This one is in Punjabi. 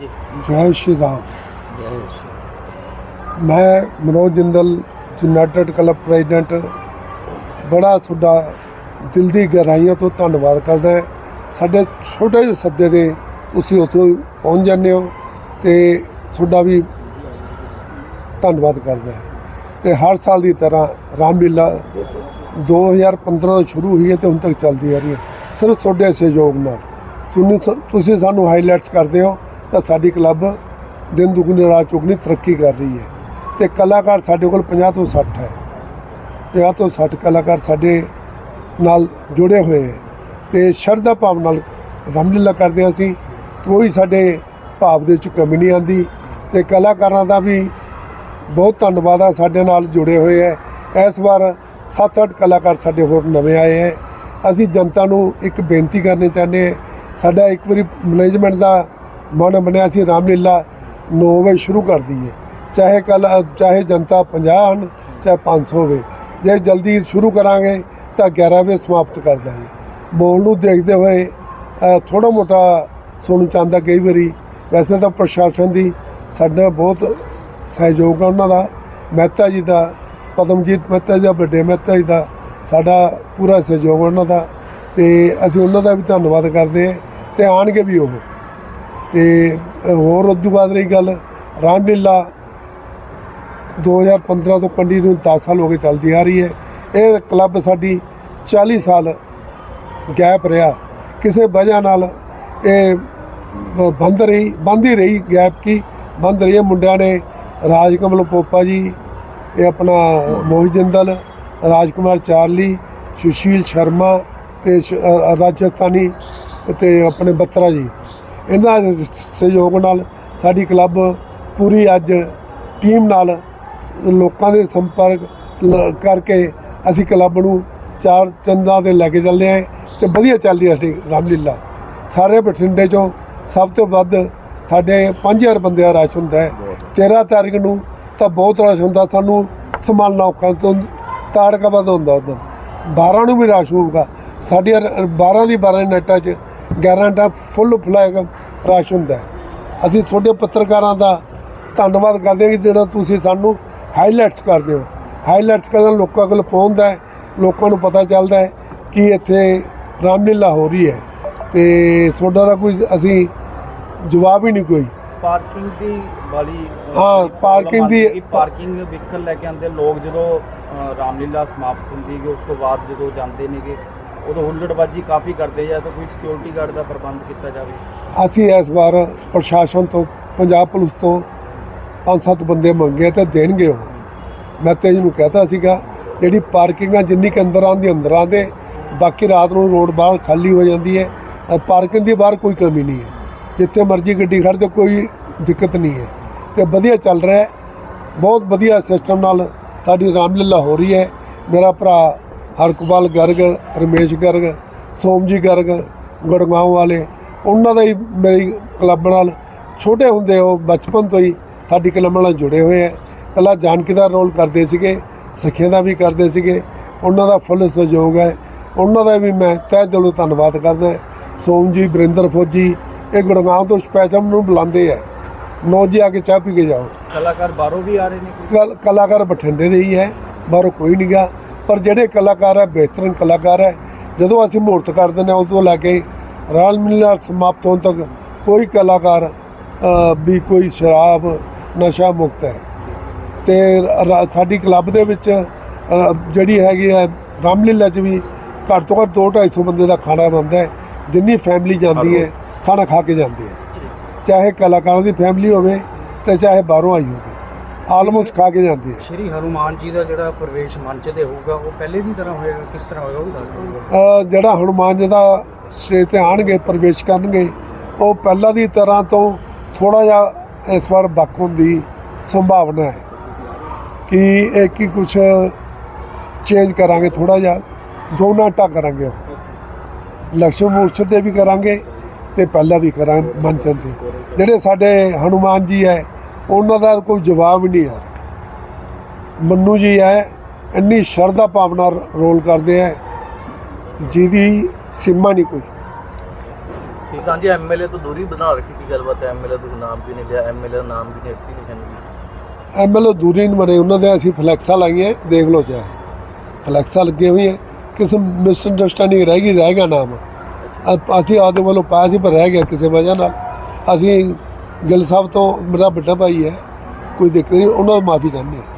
ਜੀ। ਜੈ ਸ਼੍ਰੀ ਰਾਮ। ਮੈਂ Manoj Jindal united club president ਬੜਾ ਤੁਹਾਡਾ ਦਿਲ ਦੀ ਗਹਿਰਾਈਆਂ ਤੋਂ ਧੰਨਵਾਦ ਕਰਦਾ ਹਾਂ। ਸਾਡੇ ਛੋਟੇ ਜਿਹੇ ਸੱਦੇ ਦੇ ਤੁਸੀਂ ਉੱਥੋਂ ਪਹੁੰਚ ਜਾਂਦੇ ਹੋ ਤੇ ਤੁਹਾਡਾ ਵੀ ਧੰਨਵਾਦ ਕਰਦਾ ਹਾਂ। ਤੇ ਹਰ ਸਾਲ ਦੀ ਤਰ੍ਹਾਂ ਰਾਮਲੀਲਾ 2015 ਤੋਂ ਸ਼ੁਰੂ ਹੋਈ ਹੈ ਤੇ ਹੁਣ ਤੱਕ ਚੱਲਦੀ ਆ ਰਹੀ ਹੈ। ਸਿਰਫ ਤੁਹਾਡੇ ਸਹਿਯੋਗ ਨਾਲ। ਤੁਸੀਂ ਸਾਨੂੰ ਹਾਈਲਾਈਟਸ ਕਰਦੇ ਹੋ। ਤਾਂ ਸਾਡੀ ਕਲੱਬ ਦਿਨ ਦੁਗਣੀ ਰਾਤ ਚੁਗਣੀ ਤਰੱਕੀ ਕਰ ਰਹੀ ਹੈ ਤੇ ਕਲਾਕਾਰ ਸਾਡੇ ਕੋਲ 50 ਤੋਂ 60 ਹੈ। 50 ਤੋਂ 60 ਕਲਾਕਾਰ ਸਾਡੇ ਨਾਲ ਜੁੜੇ ਹੋਏ ਹੈ ਤੇ ਸ਼ਰਧਾ ਭਾਵ ਨਾਲ ਰਾਮਲੀਲਾ ਕਰਦੇ ਹਾਂ ਅਸੀਂ, ਕੋਈ ਸਾਡੇ ਭਾਵ ਦੇ ਵਿੱਚ ਕਮੀ ਨਹੀਂ ਆਂਦੀ ਤੇ ਕਲਾਕਾਰਾਂ ਦਾ ਵੀ ਬਹੁਤ ਧੰਨਵਾਦ ਆ ਸਾਡੇ ਨਾਲ ਜੁੜੇ ਹੋਏ ਹੈ। ਇਸ ਵਾਰ 7-8 ਕਲਾਕਾਰ ਸਾਡੇ ਹੋਰ ਨਵੇਂ ਆਏ ਹੈ। ਅਸੀਂ ਜਨਤਾ ਨੂੰ ਇੱਕ ਬੇਨਤੀ ਕਰਨੀ ਚਾਹੁੰਦੇ ਹਾਂ, ਸਾਡਾ ਇੱਕ ਵਾਰੀ ਮੈਨੇਜਮੈਂਟ ਦਾ ਮਨ ਬਣਿਆ ਸੀ, ਰਾਮਲੀਲਾ 9 ਵਜੇ ਸ਼ੁਰੂ ਕਰ ਦਈਏ। ਚਾਹੇ ਕੱਲ ਚਾਹੇ ਜਨਤਾ 50 ਹਨ, ਚਾਹੇ 500 ਹੋਵੇ। ਜੇ ਜਲਦੀ ਸ਼ੁਰੂ ਕਰਾਂਗੇ, ਤਾਂ 11 ਵਜੇ ਸਮਾਪਤ ਕਰ ਦਾਂਗੇ। ਬੋਲ ਨੂੰ ਦੇਖਦੇ ਹੋਏ ਥੋੜਾ ਮੋਟਾ ਸੁਣ ਚਾਹੁੰਦਾ ਕਈ ਵਾਰੀ, ਵੈਸੇ ਤਾਂ ਪ੍ਰਸ਼ਾਸਨ ਦੀ ਸਾਡਾ ਬਹੁਤ ਸਹਿਯੋਗ ਆ ਉਹਨਾਂ ਦਾ। ਮਹਿਤਾ ਜੀ ਦਾ, ਪਦਮਜੀਤ ਮਹਿਤਾ ਜੀ ਦਾ, ਵੱਡੇ ਮਹਿਤਾ ਜੀ ਦਾ ਸਾਡਾ ਪੂਰਾ ਸਹਿਯੋਗ ਉਹਨਾਂ ਦਾ। ਤੇ ਅਸੀਂ ਉਹਨਾਂ ਦਾ ਵੀ ਧੰਨਵਾਦ ਕਰਦੇ ਹਾਂ, ਤੇ ਆਣਗੇ ਵੀ ਉਹ। ਤੇ ਅ, ਹੋਰ ਉਦੋਂ ਬਾਅਦ ਰਹੀ ਗੱਲ ਰਾਮਲੀਲਾ 2015 ਤੋਂ ਪੰਡੀ ਨੂੰ 10 ਸਾਲ ਹੋ ਗਏ ਚੱਲਦੀ ਆ ਰਹੀ ਹੈ। ਇਹ ਕਲੱਬ ਸਾਡੀ 40 ਸਾਲ ਗੈਪ ਰਿਹਾ। ਕਿਸੇ ਵਜ੍ਹਾ ਨਾਲ ਇਹ ਬੰਦ ਰਹੀ ਬੰਦ ਹੀ ਰਹੀ ਗੈਪ ਕੀ। ਬੰਦ ਰਹੀ ਹੈ ਮੁੰਡਿਆਂ ਨੇ ਰਾਜਕਮਲ ਪੋਪਾ ਜੀ ਇਹ ਆਪਣਾ ਮੋਹਿਤ ਜਿੰਦਲ ਰਾਜਕੁਮਾਰ ਚਾਰਲੀ ਸੁਸ਼ੀਲ ਸ਼ਰਮਾ ਤੇ ਰਾਜਸਥਾਨੀ ਤੇ ਆਪਣੇ ਬੱਤਰਾ ਜੀ। ਇਹਨਾਂ ਦੇ ਸਹਿਯੋਗ ਨਾਲ ਸਾਡੀ ਕਲੱਬ ਪੂਰੀ ਅੱਜ ਟੀਮ ਨਾਲ ਲੋਕਾਂ ਦੇ ਸੰਪਰਕ ਕਰਕੇ ਅਸੀਂ ਕਲੱਬ ਨੂੰ ਚਾਰ ਚੰਦਾਂ ਤੇ ਲੈ ਕੇ ਚੱਲਦੇ ਹਾਂ ਤੇ ਵਧੀਆ ਚੱਲ ਰਹੀ ਹੈ ਸਾਡੀ ਰਾਮਲੀਲਾ। ਸਾਰੇ ਬਠਿੰਡੇ ਚੋਂ ਸਭ ਤੋਂ ਵੱਧ ਸਾਡੇ 5000 ਬੰਦੇ ਦਾ ਰਸ਼ ਹੁੰਦਾ ਹੈ। 13 ਤਾਰੀਖ ਨੂੰ ਤਾਂ ਬਹੁਤ ਰਸ਼ ਹੁੰਦਾ, ਸਾਨੂੰ ਸੰਭਾਲਣਾ ਔਖਾ ਤੋਂ ਤਾੜਕਾ ਵੱਧ ਹੁੰਦਾ ਉਦੋਂ। 12 ਨੂੰ ਵੀ ਰਸ਼ ਹੋਊਗਾ। ਸਾਡੀਆਂ 12 ਦੀ 12 ਨੈਟਾਂ 'ਚ 11 ਟਾ ਫੁੱਲ ਫਲੈਗ ਰਸ਼ ਹੁੰਦਾ ਅਸੀਂ ਤੁਹਾਡੇ ਪੱਤਰਕਾਰਾਂ ਦਾ ਧੰਨਵਾਦ ਕਰਦੇ ਹਾਂ ਕਿ ਜਿਹੜਾ ਤੁਸੀਂ ਸਾਨੂੰ ਹਾਈਲਾਈਟਸ ਕਰਦੇ ਹੋ। ਹਾਈਲਾਈਟਸ ਕਰਨ ਲੋਕਾਂ ਕੋਲ ਪਹੁੰਚਦਾ ਹੈ ਲੋਕਾਂ ਨੂੰ ਪਤਾ ਚੱਲਦਾ ਹੈ ਕਿ ਇੱਥੇ ਰਾਮਲੀਲਾ ਹੋ ਰਹੀ ਹੈ। ਤੇ ਤੁਹਾਡਾ ਦਾ ਕੋਈ ਅਸੀਂ ਜਵਾਬ ਹੀ ਨਹੀਂ ਕੋਈ। ਪਾਰਕਿੰਗ ਦੀ ਵਾਲੀ ਹਾਂ, problem ਦੀ- ਪਾਰਕਿੰਗ ਵਹੀਕਲ ਲੈ ਕੇ ਆਉਂਦੇ ਲੋਕ ਜਦੋਂ ਰਾਮਲੀਲਾ ਸਮਾਪਤ ਹੁੰਦੀ ਹੈ ਉਸ ਤੋਂ ਬਾਅਦ ਜਦੋਂ ਜਾਂਦੇ ਨੇਗੇ ਉਦੋਂ ਹੁੱਲੜਬਾਜੀ ਕਾਫੀ ਕਰਦੇ ਜਾਂ ਤਾਂ ਕੋਈ ਸਿਕਿਉਰਿਟੀ ਗਾਰਡ ਦਾ ਪ੍ਰਬੰਧ ਕੀਤਾ ਜਾਵੇ। ਅਸੀਂ ਇਸ ਵਾਰ ਪ੍ਰਸ਼ਾਸਨ ਤੋਂ, ਪੰਜਾਬ ਪੁਲਿਸ ਤੋਂ ਪੰਜ ਸੱਤ ਬੰਦੇ ਮੰਗੇ ਤੇ ਦੇਣਗੇ ਉਹ। ਮੈਂ ਤੇ ਜੀ ਨੂੰ ਕਹਤਾ ਸੀਗਾ, ਜਿਹੜੀ ਪਾਰਕਿੰਗਾਂ ਜਿੰਨੀ ਕਿ ਅੰਦਰ ਆਉਂਦੀ, ਅੰਦਰ ਆਉਂਦੇ, ਬਾਕੀ ਰਾਤ ਨੂੰ ਰੋਡ ਬਾਹਰ ਖਾਲੀ ਹੋ ਜਾਂਦੀ ਹੈ ਪਾਰਕਿੰਗ ਦੀ ਬਾਹਰ ਕੋਈ ਕਮੀ ਨਹੀਂ ਹੈ। ਜਿੱਥੇ ਮਰਜ਼ੀ ਗੱਡੀ ਖੜ੍ਹ ਤੇ ਕੋਈ ਦਿੱਕਤ ਨਹੀਂ ਹੈ। ਤੇ ਵਧੀਆ ਚੱਲ ਰਿਹਾ ਹੈ, ਬਹੁਤ ਵਧੀਆ ਸਿਸਟਮ ਨਾਲ ਸਾਡੀ ਰਾਮਲੀਲਾ ਹੋ ਰਹੀ ਹੈ। ਮੇਰਾ ਭਰਾ ਹਰਕੋਪਾਲ ਗਰਗ ਰਮੇਸ਼ ਗਰਗ ਸੋਮਜੀ ਗਰਗ ਗੁੜਗਾਉਂ ਵਾਲੇ ਉਹਨਾਂ ਦਾ ਹੀ ਮੇਰੀ ਕਲੱਬ ਨਾਲ ਛੋਟੇ ਹੁੰਦੇ ਉਹ ਬਚਪਨ ਤੋਂ ਹੀ ਸਾਡੀ ਕਲੱਬ ਨਾਲ ਜੁੜੇ ਹੋਏ ਹੈ ਪਹਿਲਾਂ ਜਾਨਕੀ ਦਾ ਰੋਲ ਕਰਦੇ ਸੀਗੇ ਸਖੀਆਂ ਦਾ ਵੀ ਕਰਦੇ ਸੀਗੇ ਉਹਨਾਂ ਦਾ ਫੁੱਲ ਸਹਿਯੋਗ ਹੈ। ਉਹਨਾਂ ਦਾ ਵੀ ਮੈਂ ਤਹਿ ਦਿਲੋਂ ਧੰਨਵਾਦ ਕਰਦਾ ਸੋਮ ਜੀ ਬਰਿੰਦਰ ਫੌਜੀ ਇਹ ਗੁੜਗਾਉਂ ਤੋਂ ਸਪੈਸ਼ਲ ਨੂੰ ਬੁਲਾਉਂਦੇ ਹੈ ਨੌ ਜੀ ਆ ਕੇ ਚਾਹ ਪੀ ਕੇ ਜਾਓ। ਕਲਾਕਾਰ ਬਾਹਰੋਂ ਵੀ ਆ ਰਹੇ ਨੇ ਕਲਾਕਾਰ ਬਠਿੰਡੇ ਦੇ ਹੀ ਹੈ ਬਾਹਰੋਂ ਕੋਈ ਨਹੀਂਗਾ ਪਰ ਜਿਹੜੇ ਕਲਾਕਾਰ ਹੈ ਬਿਹਤਰੀਨ ਕਲਾਕਾਰ ਹੈ ਜਦੋਂ ਅਸੀਂ ਮਹੂਰਤ ਕਰ ਦਿੰਦੇ ਹਾਂ ਉਸ ਤੋਂ ਲੈ ਕੇ ਰਾਲ ਮਿਲਣਾ ਸਮਾਪਤ ਹੋਣ ਤੱਕ ਕੋਈ ਕਲਾਕਾਰ ਵੀ ਕੋਈ ਸ਼ਰਾਬ ਨਸ਼ਾ ਮੁਕਤ ਹੈ। ਤੇ ਸਾਡੀ ਕਲੱਬ ਦੇ ਵਿੱਚ ਜਿਹੜੀ ਹੈਗੀ ਹੈ ਰਾਮਲੀਲਾ 'ਚ ਵੀ ਘੱਟ ਤੋਂ ਘੱਟ 2-250 ਬੰਦੇ ਦਾ ਖਾਣਾ ਬਣਦਾ ਹੈ ਜਿੰਨੀ ਫੈਮਿਲੀ ਜਾਂਦੀ ਹੈ ਖਾਣਾ ਖਾ ਕੇ ਜਾਂਦੀ ਹੈ। ਚਾਹੇ ਕਲਾਕਾਰਾਂ ਦੀ ਫੈਮਿਲੀ ਹੋਵੇ ਤੇ ਚਾਹੇ ਬਾਹਰੋਂ ਆਈ ਹੋਵੇ। ਆਲਮੋਸਟ ਖਾ ਕੇ ਜਾਂਦੀ ਹੈ। ਸ਼੍ਰੀ ਹਨੂਮਾਨ ਜੀ ਦਾ ਜਿਹੜਾ ਪ੍ਰਵੇਸ਼ ਮੰਚ ਤੇ ਹੋਊਗਾ ਉਹ ਪਹਿਲੇ ਦੀ ਤਰ੍ਹਾਂ ਹੋਏਗਾ ਕਿਸ ਤਰ੍ਹਾਂ ਹੋਏਗਾ ਉਹ ਵੀ ਦੱਸ ਦਿਓ। ਜਿਹੜਾ ਹਨੂਮਾਨ ਜੀ ਦਾ ਸਟੇਜ ਤੇ ਆਣਗੇ ਪ੍ਰਵੇਸ਼ ਕਰਨਗੇ ਉਹ ਪਹਿਲਾਂ ਦੀ ਤਰ੍ਹਾਂ ਤੋਂ ਥੋੜਾ ਜਿਹਾ ਇਸ ਵਾਰ ਹੋਣ ਦੀ ਸੰਭਾਵਨਾ ਹੈ ਕਿ ਇਹ ਕੀ ਕੁਝ ਚੇਂਜ ਕਰਾਂਗੇ ਥੋੜਾ ਜਿਹਾ ਦੋਨਾਂ ਟਾ ਕਰਾਂਗੇ ਲక్ష్ਮਣ ਮੂਰਛ ਤੇ ਵੀ ਕਰਾਂਗੇ ਤੇ ਪਹਿਲਾਂ ਵੀ ਕਰਾਂਗੇ ਮੰਚਨ ਤੇ। ਜਿਹੜੇ ਸਾਡੇ ਹਨੂਮਾਨ ਜੀ ਹੈ ਉਹਨਾਂ ਦਾ ਕੋਈ ਜਵਾਬ ਨਹੀਂ ਹੈ। ਮੰਨੂ ਜੀ ਹੈ ਇੰਨੀ ਸ਼ਰਧਾ ਭਾਵਨਾ ਰੋਲ ਕਰਦੇ ਹੈ ਜਿਹਦੀ ਸੀਮਾ ਨਹੀਂ ਕੋਈ। ਠੀਕ ਹਾਂ ਜੀ ਐਮਐਲਏ ਤੋਂ ਦੂਰੀ ਬਣਾ ਰੱਖੀ ਕੀ ਗੱਲਬਾਤ ਹੈ? ਐਮਐਲਏ ਦਾ ਨਾਮ ਵੀ ਨਹੀਂ ਲਿਆ ਐਮਐਲਏ ਦਾ ਨਾਮ ਵੀ ਨਹੀਂ ਐਸੀ ਲਿਖਿਆ ਨਹੀਂ ਐਮਐਲਏ ਦੂਰੀ ਨਹੀਂ ਬਣੇ ਉਹਨਾਂ ਦੇ ਅਸੀਂ ਫਲੈਕਸਾਂ ਲਾਈਆਂ ਦੇਖ ਲਓ ਚਾਹੇ। ਫਲੈਕਸਾਂ ਲੱਗੇ ਹੋਈ ਹੈ ਕਿਸੇ ਮਿਸਅੰਡਰਸਟੈਂਡਿੰਗ ਰਹਿ ਗਈ ਰਹਿ ਗਿਆ ਨਾਮ। ਅਸੀਂ ਆਪਦੇ ਵੱਲੋਂ ਪਾਇਆ ਸੀ ਪਰ ਰਹਿ ਗਿਆ ਕਿਸੇ ਵਜ੍ਹਾ ਨਾਲ। ਅਸੀਂ ਗਿੱਲ ਸਾਹਿਬ ਤੋਂ ਮੇਰਾ ਵੱਡਾ ਭਾਈ ਹੈ, ਕੋਈ ਦਿੱਕਤ ਨਹੀਂ, ਉਹਨਾਂ ਤੋਂ ਮਾਫੀ ਚਾਹੁੰਦੇ ਹਾਂ।